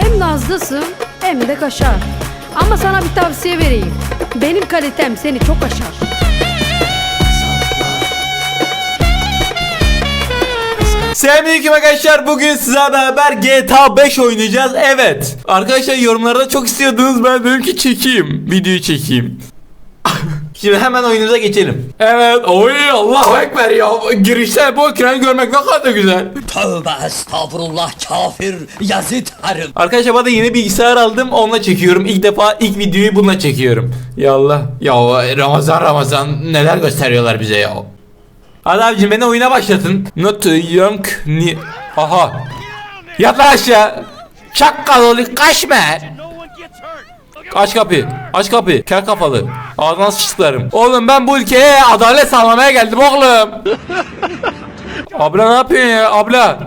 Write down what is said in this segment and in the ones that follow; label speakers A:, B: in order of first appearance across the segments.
A: Hem nazlısın hem de kaşar. Ama sana bir tavsiye vereyim. Benim kalitem seni çok aşar.
B: Selamünaleyküm arkadaşlar. Bugün sizlerle beraber GTA 5 oynayacağız. Evet. Arkadaşlar yorumlarda çok istiyordunuz. Ben dedim ki çekeyim. Videoyu çekeyim. Şimdi hemen oyunumuza geçelim. Evet. Oy Allahu Ekber ya. Girişte bu ekranı görmek ne kadar güzel.
C: Tövbe estağfurullah kafir Yazid herif.
B: Arkadaşlar bana yeni bilgisayar aldım. Onunla çekiyorum. İlk defa ilk videoyu bununla çekiyorum. Ya Allah. Ya Ramazan Ramazan neler gösteriyorlar bize ya. Hadi abicim beni oyuna başlatın. Not young ni... Aha. Yat lan aşağı. Çakkal oğlu kaçma. Aç kapıyı. Aç kapıyı. Kel kafalı. Ağzına sıçtıklarım. Oğlum ben bu ülkeye adalet sağlamaya geldim oğlum. abla ne yapıyorsun ya abla?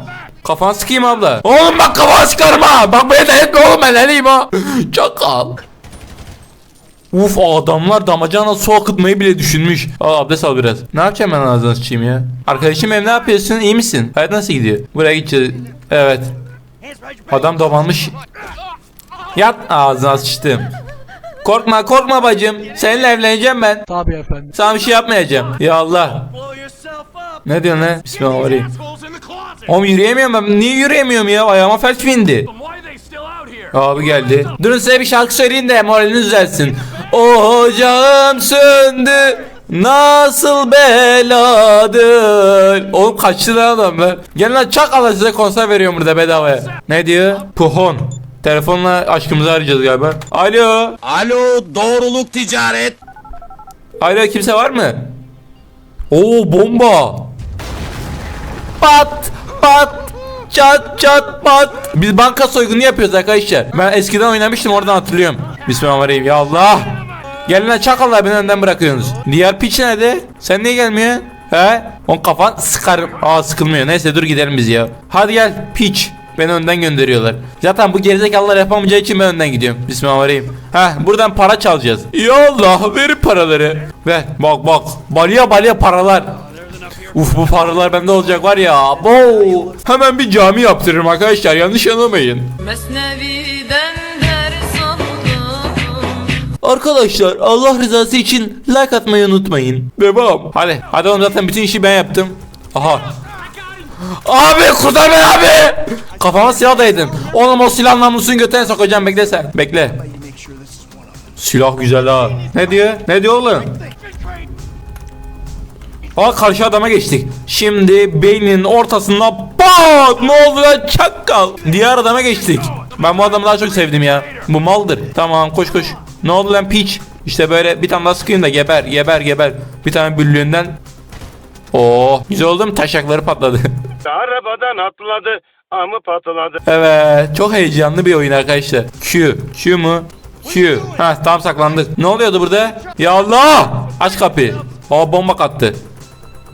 B: Kafanı sıkayım abla. Oğlum bak kafanı sıkarım ha. Bak beni de etme oğlum ben eleyim ha. Çakal. Uf adamlar damacana su akıtmayı bile düşünmüş. Al abdest al biraz. Ne yapacağım ben ağzına sıçayım ya? Arkadaşım ev ne yapıyorsun? İyi misin? Hayat nasıl gidiyor? Buraya gideceğiz. Evet. Adam domalmış. Yat ağzına sıçtım. Korkma korkma bacım. Seninle evleneceğim ben.
D: Tabii efendim.
B: Sana bir şey yapmayacağım. Ya Allah. Ne diyorsun lan? Bismillahirrahmanirrahim. Oğlum yürüyemiyorum ben. Niye yürüyemiyorum ya? Ayağıma felç bindi. Abi geldi. Durun size bir şarkı söyleyeyim de moraliniz düzelsin. Ocağım söndü. Nasıl beladır. Oğlum kaçtı lan adam be. Gelin lan çak ala size konser veriyorum burada bedavaya. Ne diyor? Puhon. Telefonla aşkımızı arayacağız galiba. Alo.
C: Alo doğruluk ticaret.
B: Alo kimse var mı? Oo bomba. Pat pat çat çat pat. Biz banka soygunu yapıyoruz arkadaşlar. Ben eskiden oynamıştım oradan hatırlıyorum. Bismillahirrahmanirrahim ya Allah. Gelin lan çakallar beni önden bırakıyorsunuz. Diğer piç nerede? Sen niye gelmiyorsun? He? On kafan sıkarım. Aa sıkılmıyor. Neyse dur gidelim biz ya. Hadi gel piç. Beni önden gönderiyorlar. Zaten bu gerizekalılar yapamayacağı için ben önden gidiyorum. Bismillahirrahmanirrahim. Heh buradan para çalacağız. Ya Allah verin paraları. Ver bak bak. Balya balya paralar. Uf bu paralar bende olacak var ya. Bo. Hemen bir cami yaptırırım arkadaşlar. Yanlış anlamayın.
E: Mesnevi'den ders aldım
B: Arkadaşlar Allah rızası için like atmayı unutmayın. Devam. Hadi hadi oğlum zaten bütün işi ben yaptım. Aha. Abi kurtar beni abi. Kafama silah dayadım. Oğlum o silah namlusunu götüne sokacağım bekle sen. Bekle. Silah güzel ha. Ne diyor? Ne diyor oğlum? Aa karşı adama geçtik. Şimdi beyninin ortasında pat ne oldu lan çakal. Diğer adama geçtik. Ben bu adamı daha çok sevdim ya. Bu maldır. Tamam koş koş. Ne oldu lan piç? İşte böyle bir tane daha sıkayım da geber geber geber. Bir tane büllüğünden. Oo güzel oldu mu? Taşakları patladı.
F: Arabadan atladı, amı patladı.
B: evet çok heyecanlı bir oyun arkadaşlar. Q. Q mu? Q. Ha tam saklandık. Ne oluyordu burada? Ya Allah! Aç kapıyı. Aa bomba kattı.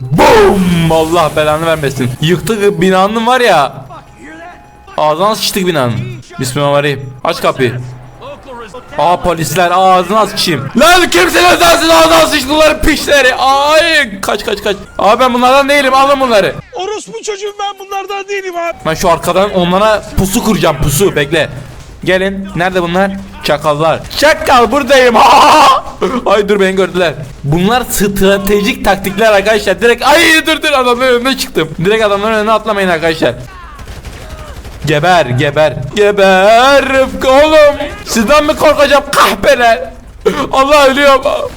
B: Boom! Allah belanı vermesin. Yıktık binanın var ya. Ağzına sıçtık binanın. Bismillahirrahmanirrahim. Aç kapıyı. Aa polisler ağzına sıçayım. Lan kimsin sensin ağzına sıçtılar pişleri. Ay kaç kaç kaç. Abi ben bunlardan değilim alın bunları.
D: Orospu çocuğum ben bunlardan değilim abi.
B: Ben şu arkadan onlara pusu kuracağım pusu bekle. Gelin. Nerede bunlar? Çakallar. Çakal buradayım. ay dur beni gördüler. Bunlar stratejik taktikler arkadaşlar. Direkt ay dur dur adamların önüne çıktım. Direkt adamların önüne atlamayın arkadaşlar. Geber geber. Geber Rıfkı oğlum. Sizden mi korkacağım kahpeler? Allah ölüyorum.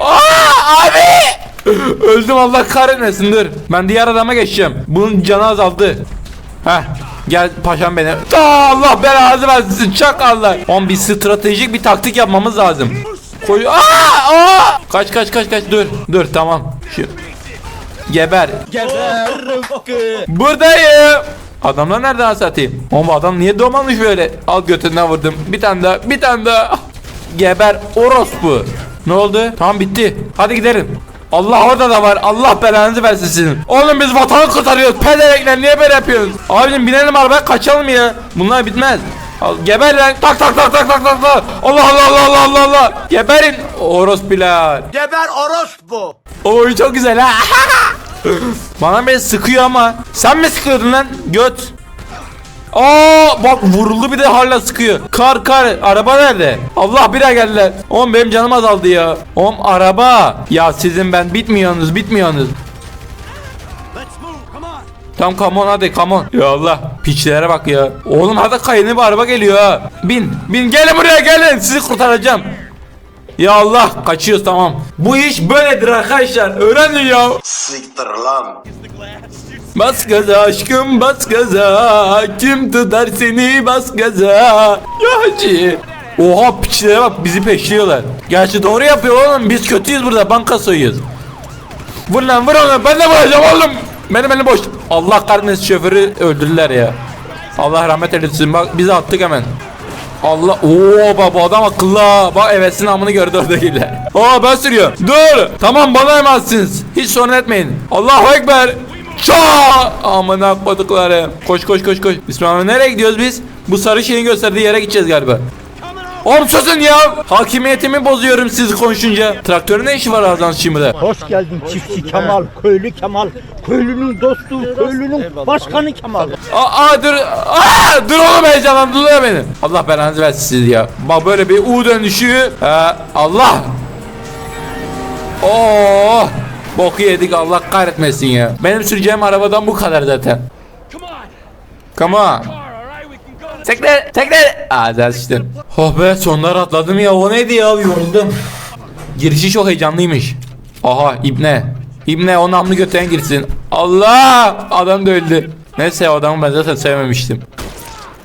B: Aa, abi. Öldüm Allah kahretmesin dur. Ben diğer adama geçeceğim. Bunun canı azaldı. Heh. Gel paşam beni. Aa, Allah belanızı versin çakallar. Oğlum bir stratejik bir taktik yapmamız lazım. Koy. Aa, aa. Kaç kaç kaç kaç dur. Dur tamam. Şu. Geber. Buradayım. Adamlar nereden satayım? Oğlum adam niye domamış böyle? Al götünden vurdum. Bir tane daha, bir tane daha. Geber orospu. Ne oldu? Tamam bitti. Hadi gidelim. Allah orada da var. Allah belanızı versin sizin. Oğlum biz vatanı kurtarıyoruz. Pederekler niye böyle yapıyorsunuz? Abicim binelim arabaya kaçalım ya. Bunlar bitmez. Al, geber lan. Tak tak tak tak tak tak tak. Allah Allah Allah Allah Allah Allah. Geberin. Orospular.
C: Geber orospu.
B: Oy çok güzel ha. Bana beni sıkıyor ama. Sen mi sıkıyordun lan? Göt. Aa bak vuruldu bir de hala sıkıyor. Kar kar araba nerede? Allah bire geldiler. Oğlum benim canım azaldı ya. Oğlum araba. Ya sizin ben bitmiyorsunuz bitmiyorsunuz. Tam come on hadi come on. Ya Allah piçlere bak ya. Oğlum hadi kayını bir araba geliyor ha. Bin bin gelin buraya gelin sizi kurtaracağım. Ya Allah kaçıyoruz tamam. Bu iş böyledir arkadaşlar. Öğrenin ya.
G: Siktir lan.
B: Bas gaza aşkım bas gaza. Kim tutar seni bas gaza. Ya hacı. Oha piçlere bak bizi peşliyorlar. Gerçi doğru yapıyor oğlum biz kötüyüz burada banka soyuyoruz. Vur lan vur onu ben de vuracağım oğlum. Benim elim boş. Allah kahretmesin şoförü öldürdüler ya. Allah rahmet eylesin bak bizi attık hemen. Allah ooo bak bu adam akıllı ha. Bak evetsin amını gördü oradakiler. Aa ben sürüyorum. Dur. Tamam bana emansiniz. Hiç sorun etmeyin. Allahu Ekber. Ça! Amına kodukları. Koş koş koş koş. İsmail nereye gidiyoruz biz? Bu sarı şeyin gösterdiği yere gideceğiz galiba. Oğlum susun ya. Hakimiyetimi bozuyorum siz konuşunca. Traktörün ne işi var ağzından şimdi?
H: Hoş geldin çiftçi Kemal, köylü Kemal, köylünün dostu, köylünün başkanı Kemal.
B: Aa, aa, dur. Aa, dur oğlum heyecanlandırıyor beni. Allah belanızı versin siz ya. Bak böyle bir U dönüşü. Ee, Allah. Oo. Boku yedik Allah kahretmesin ya. Benim süreceğim arabadan bu kadar zaten. Come on. Tekrar tekrar. Aa işte. Oh be sonlar atladım ya o neydi ya yoruldum. Girişi çok heyecanlıymış. Aha ibne. İbne o namlu götüren girsin. Allah! Adam da öldü. Neyse o adamı ben zaten sevmemiştim.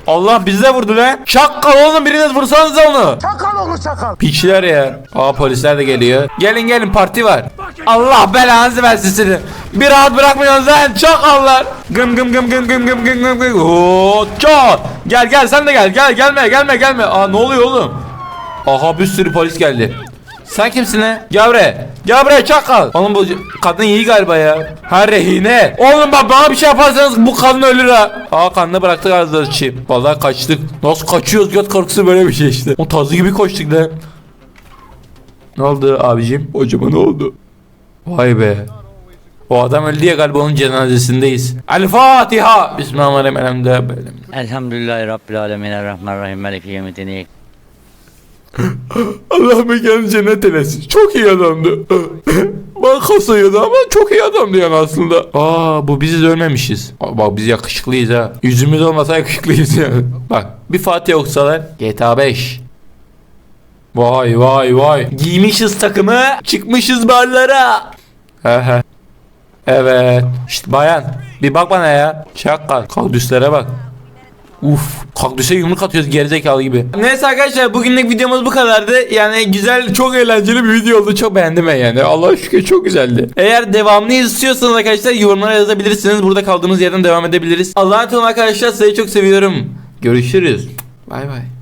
B: Allah bizi de vurdu lan. Çakal oğlum biriniz vursanıza onu. Oğlu çakal. Piçler ya. Aa polisler de geliyor. Gelin gelin parti var. Allah belanızı versin sizi. Bir rahat bırakmıyorsunuz lan çakallar. Gım gım gım gım gım gım gım gım gım. Oo, çat. Gel gel sen de gel. Gel gelme gelme gelme. Aa ne oluyor oğlum? Aha bir sürü polis geldi. Sen kimsin lan? Gel buraya çakal. Oğlum bu kadın iyi galiba ya. Ha rehine. Oğlum bak bana bir şey yaparsanız bu kadın ölür ha. Aa kanını bıraktık çiğ. Vallahi kaçtık. Nasıl kaçıyoruz göt korkusu böyle bir şey işte. O tazı gibi koştuk lan. Ne oldu abicim? Hocama ne oldu? Vay be. O adam öldü ya galiba onun cenazesindeyiz. El Fatiha. Bismillahirrahmanirrahim.
I: Elhamdülillahi Rabbil Alemin Errahmanirrahim Meliki Yevmiddin
B: Allah mekanı cennet eylesin. Çok iyi adamdı. Banka soyuyordu ama çok iyi adamdı yani aslında. Aa bu bizi dövmemişiz. Aa, Bak biz yakışıklıyız ha. Yüzümüz olmasa yakışıklıyız yani. Bak bir Fatih okusalar GTA 5. Vay vay vay. Giymişiz takımı. Çıkmışız barlara. Evet. İşte bayan. Bir bak bana ya. Çakal. Kaktüslere bak. Uf, kaktüse yumruk atıyoruz gerizekalı gibi. Neyse arkadaşlar bugünlük videomuz bu kadardı. Yani güzel, çok eğlenceli bir video oldu. Çok beğendim ben yani. Allah şükür çok güzeldi. Eğer devamını istiyorsanız arkadaşlar yorumlara yazabilirsiniz. Burada kaldığımız yerden devam edebiliriz. Allah'a emanet arkadaşlar. Sizi çok seviyorum. Görüşürüz. Bay bay.